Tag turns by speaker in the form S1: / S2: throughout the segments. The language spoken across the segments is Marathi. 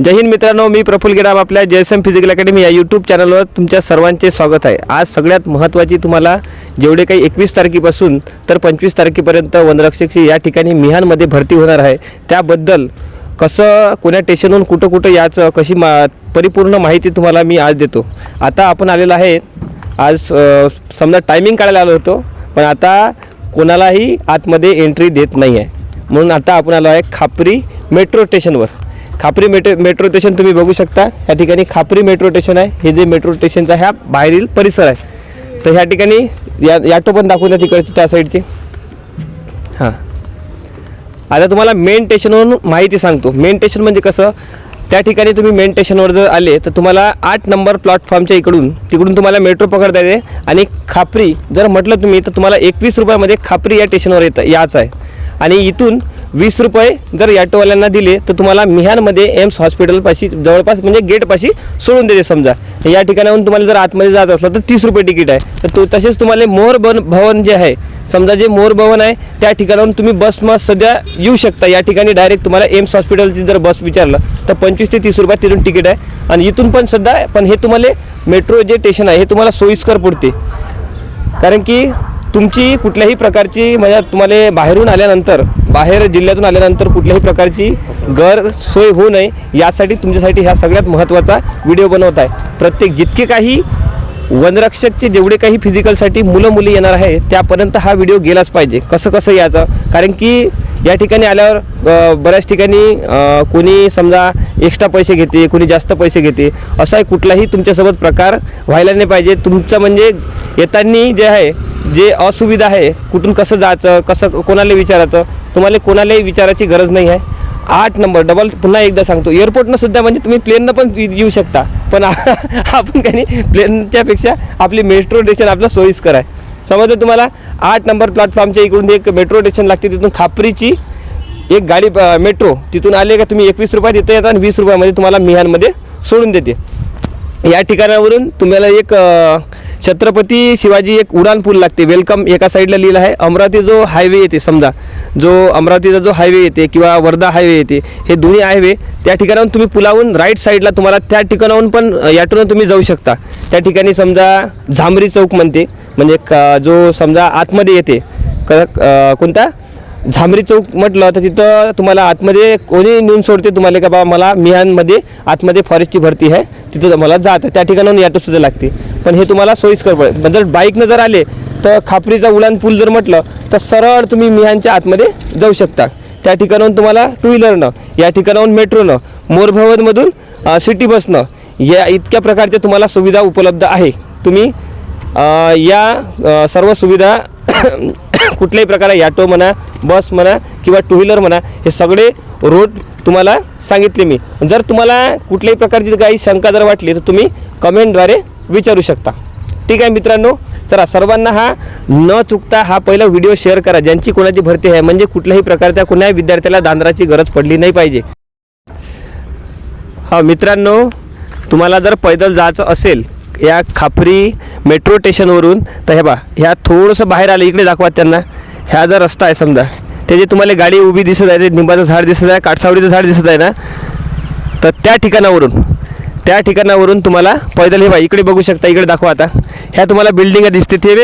S1: जय हिंद मित्रांनो मी प्रफुल गेडाम आपल्या J S M physical academy या यूट्यूब चॅनलवर तुमच्या सर्वांचे स्वागत आहे. आज सगळ्यात महत्त्वाची तुम्हाला जेवढे काही एकवीस तारखेपासून तर पंचवीस तारखेपर्यंत वनरक्षकची या ठिकाणी मिहानमध्ये भरती होणार आहे. त्याबद्दल कसं कोण्या स्टेशनहून कुठं कुठं याचं कशी मा परिपूर्ण माहिती तुम्हाला मी आज देतो. आता आपण आलेलो आहे आज समजा टायमिंग काढायला आलो होतो पण आता कोणालाही आतमध्ये एंट्री देत नाही आहे म्हणून आता आपण आलो आहे खापरी मेट्रो स्टेशनवर खापरी मेट्रो मेट्रो स्टेशन तुम्ही बघू शकता. या ठिकाणी खापरी मेट्रो स्टेशन आहे. हे जे मेट्रो स्टेशनचा ह्या बाहेरील परिसर आहे. तर ह्या ठिकाणी या याटो पण दाखवून द्या तिकडची त्या साईडची हां. आता तुम्हाला मेन स्टेशनवरून माहिती सांगतो. मेन स्टेशन म्हणजे कसं? त्या ठिकाणी तुम्ही मेन स्टेशनवर जर आले तर तुम्हाला आठ नंबर प्लॅटफॉर्मच्या इकडून तिकडून तुम्हाला मेट्रो पकडता येते आणि खापरी जर म्हटलं तुम्ही तर तुम्हाला एकवीस रुपयामध्ये खापरी या स्टेशनवर येतं याच आहे. आणि इथून वीस रुपये जर ॲटोवाल्यांना दिले तर तुम्हाला मिहानमध्ये एम्स हॉस्पिटलपाशी जवळपास म्हणजे गेटपाशी सोडून देते समजा. या ठिकाणाहून तुम्हाला जर आतमध्ये जायचं असलं तर तीस रुपये तिकीट आहे. तर तो तसेच तुम्हाला मोर बन भवन जे आहे समजा जे मोर भवन आहे त्या ठिकाणाहून तुम्ही बस मग सध्या येऊ शकता. या ठिकाणी डायरेक्ट तुम्हाला एम्स हॉस्पिटलची जर बस विचारलं तर पंचवीस ते तीस रुपयात तिथून तिकीट आहे. आणि इथून पण सध्या पण हे तुम्हाला मेट्रो जे स्टेशन आहे हे तुम्हाला सोयीस्कर पडते. कारण की तुमची कुठल्याही प्रकारची म्हणजे तुम्हाला बाहेरून आल्यानंतर बाहेर जिल्ह्यातून आल्यानंतर कुठल्याही प्रकारची गैरसोय होऊ नये यासाठी तुमच्यासाठी ह्या सगळ्यात महत्त्वाचा व्हिडिओ बनवत आहे प्रत्येक जितके काही वनरक्षकचे जेवढे काही फिजिकलसाठी मुलं मुली येणार आहे त्यापर्यंत हा व्हिडिओ गेलाच पाहिजे. कसं कसं यायचं? कारण की या ठिकाणी आल्यावर बऱ्याच ठिकाणी कोणी समजा एक्स्ट्रा पैसे घेते कोणी जास्त पैसे घेते असा कुठलाही तुमच्यासोबत प्रकार व्हायला नाही पाहिजे. तुमचं म्हणजे येताना जे आहे जे असुविधा आहे कुठून कसं जायचं कसं कोणाला विचारायचं तुम्हाला कोणालाही विचारायची गरज नाही आहे. आठ नंबर डबल पुन्हा एकदा सांगतो एअरपोर्टनं सुद्धा म्हणजे तुम्ही प्लेननं पण येऊ शकता पण आपण काही नाही आपली मेट्रो स्टेशन आपलं सोयीस्कर आहे. समजा तुम्हाला? आठ नंबर प्लॅटफॉर्मच्या इकडून एक मेट्रो स्टेशन लागते तिथून खापरीची एक गाडी मेट्रो तिथून आले का तुम्ही एकवीस रुपयात येता येतात आणि वीस रुपयामध्ये तुम्हाला मिहानमध्ये सोडून देते. या ठिकाणावरून तुम्हाला एक छत्रपती शिवाजी एक उडान पूल लागते. वेलकम एका साईडला लिहिलं आहे. अमरावती जो हायवे येते समजा जो अमरावतीचा जो हायवे येते किंवा वर्धा हायवे येते हे दोन्ही हायवे त्या ठिकाणाहून तुम्ही पुलावून राईट साईडला तुम्हाला त्या ठिकाणाहून पण अ, याटून तुम्ही जाऊ शकता. त्या ठिकाणी समजा झांबरी चौक म्हणते म्हणजे जो समजा आतमध्ये येते क कोणता? झांबरी चौक म्हटलं तर तिथं तुम्हाला आतमध्ये कोणी नेऊन सोडते तुम्हाला का बाबा मला मिहानमध्ये आतमध्ये फॉरेस्टची भरती आहे तिथं मला जात. त्या ठिकाणाहून याटोसुद्धा लागते. पण हे तुम्हाला सोयीस्कर पडेल. पण जर बाईकनं जर आले तर खापरीचा उडान पूल जर म्हटलं तर सरळ तुम्ही मिहानच्या आतमध्ये जाऊ शकता. त्या ठिकाणाहून तुम्हाला टू व्हीलरनं या ठिकाणाहून मेट्रोनं मोरभवनमधून सिटी बसनं या इतक्या प्रकारच्या तुम्हाला सुविधा उपलब्ध आहे. तुम्ही या सर्व सुविधा कुठल्याही प्रकारे ॲटो म्हणा बस म्हणा किंवा टू व्हीलर म्हणा हे सगळे रोड तुम्हाला सांगितले मी. जर तुम्हाला कुठल्याही प्रकारची काही शंका जर वाटली तर तुम्ही कमेंटद्वारे विचारू शकता. ठीक आहे मित्रांनो चला सर्वांना हा न चुकता हा पहिला व्हिडिओ शेअर करा. ज्यांची कोणाची भरती आहे म्हणजे कुठल्याही प्रकारच्या कुणाही विद्यार्थ्याला दांदराची गरज पडली नाही पाहिजे. हा मित्रांनो तुम्हाला जर पैदल जायचं असेल या खापरी मेट्रो स्टेशनवरून तर हे बा ह्या थोडंसं बाहेर आलं इकडे दाखवा त्यांना. ह्या जर रस्ता आहे समजा त्याची तुम्हाला गाडी उभी दिसत आहे ते निंबाचं झाड दिसत आहे काटसावडीचं झाड दिसत आहे ना तर त्या ठिकाणावरून त्या ठिकाणावरून तुम्हाला पैदल हे बा इकडे बघू शकता इकडे दाखवा आता. ह्या तुम्हाला बिल्डिंग दिसते ते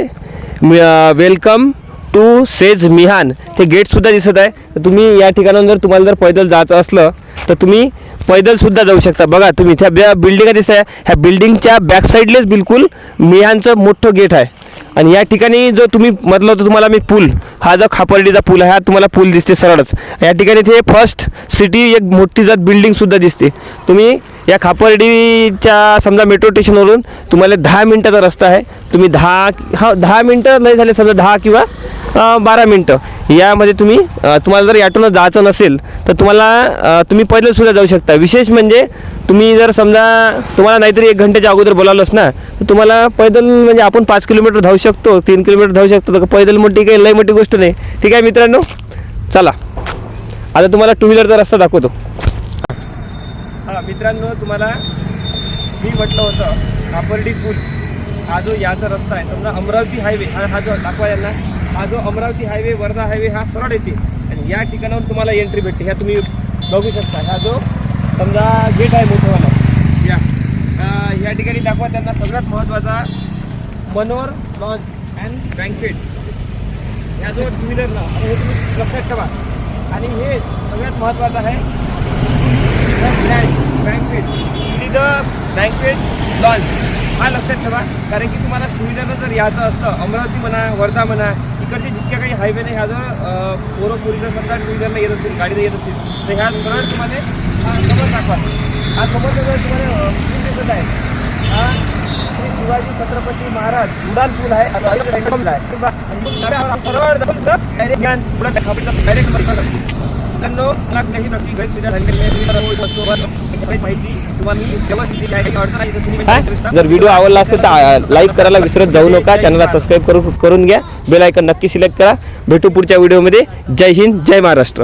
S1: वेलकम टू सेज मिहान ते गेटसुद्धा दिसत आहे. तर तुम्ही या ठिकाणाहून जर तुम्हाला जर पैदल जायचं असलं तर तुम्ही पैदलसुद्धा जाऊ शकता. बघा तुम्ही त्या बिल्डिंग दिसत आहे ह्या बिल्डिंगच्या बॅकसाईडलेच बिलकुल मिहानचं मोठं गेट आहे. आणि या ठिकाणी जो तुम्ही म्हटलं होतं तुम्हाला मी पूल हा जो खापर्डीचा पूल आहे हा तुम्हाला पूल दिसते सरळच. या ठिकाणी ते फर्स्ट सिटी एक मोठी जात बिल्डिंगसुद्धा दिसते. तुम्ही या खापर्डीच्या समजा मेट्रो स्टेशनवरून तुम्हाला दहा मिनटाचा रस्ता आहे. तुम्ही दहा हा दहा मिनटं नाही झाले समजा दहा किंवा बारा मिनटं. यामध्ये तुम्ही तुम्हाला जर ॲटोनं जायचं नसेल तर तुम्हाला तुम्ही पैदलसुद्धा जाऊ शकता. विशेष म्हणजे तुम्ही जर समजा तुम्हाला नाहीतरी एक घंट्याच्या अगोदर बोलावलंच ना तर तुम्हाला पैदल म्हणजे आपण पाच किलोमीटर धावू शकतो तीन किलोमीटर धावू शकतो तर पैदल मोठी काही लई मोठी गोष्ट नाही. ठीक आहे मित्रांनो? चला. आता तुम्हाला टू व्हीलरचा रस्ता दाखवतो. मित्रांनो तुम्हाला मी म्हटलं होतं कापर्डी पूल हा जो याचा रस्ता आहे समजा अमरावती हायवे हा हा जो दाखवा यांना हा जो अमरावती हायवे वर्धा हायवे हा सरळ येते. आणि या ठिकाणावर तुम्हाला एंट्री भेटते. ह्या तुम्ही बघू शकता हा जो समजा गेट आहे मोठेवाला या. ह्या या ठिकाणी दाखवा त्यांना सगळ्यात महत्त्वाचा मनोर लॉन्च अँड बँकेट. ह्या जो टू व्हीलरला हे तुम्ही लक्षात ठेवा. आणि हे सगळ्यात महत्त्वाचं आहे बँकेट द बँकेट लॉन्च हा लक्षात ठेवा कारण की तुम्हाला सुविधांना जर यायचं असतं अमरावती म्हणा वर्धा म्हणा इकडचे जितक्या काही हायवे नाही ह्या जर अं, पोरं पोरीला समजा टू येत असेल गाडीनं येत असेल तर ह्या सरळ तुम्हाला हा समोर दाखवा. हा समोर जर तुम्हाला पूल दिसत आहे. हा श्री शिवाजी छत्रपती महाराज उडान पूल आहे सरळ डायरेक्ट डायरेक्ट काही गैरसुविधा झालेली माहिती तुम्हाला व्यवस्थित अडचण आहे जर व्हिडिओ आवडला असेल तर लाईक करायला विसरत जाऊ नका. चॅनलला सबस्क्राईब करू करून घ्या. बेल आयकन नक्की सिलेक्ट करा. भेटू पुढच्या व्हिडिओमध्ये. जय हिंद जय महाराष्ट्र.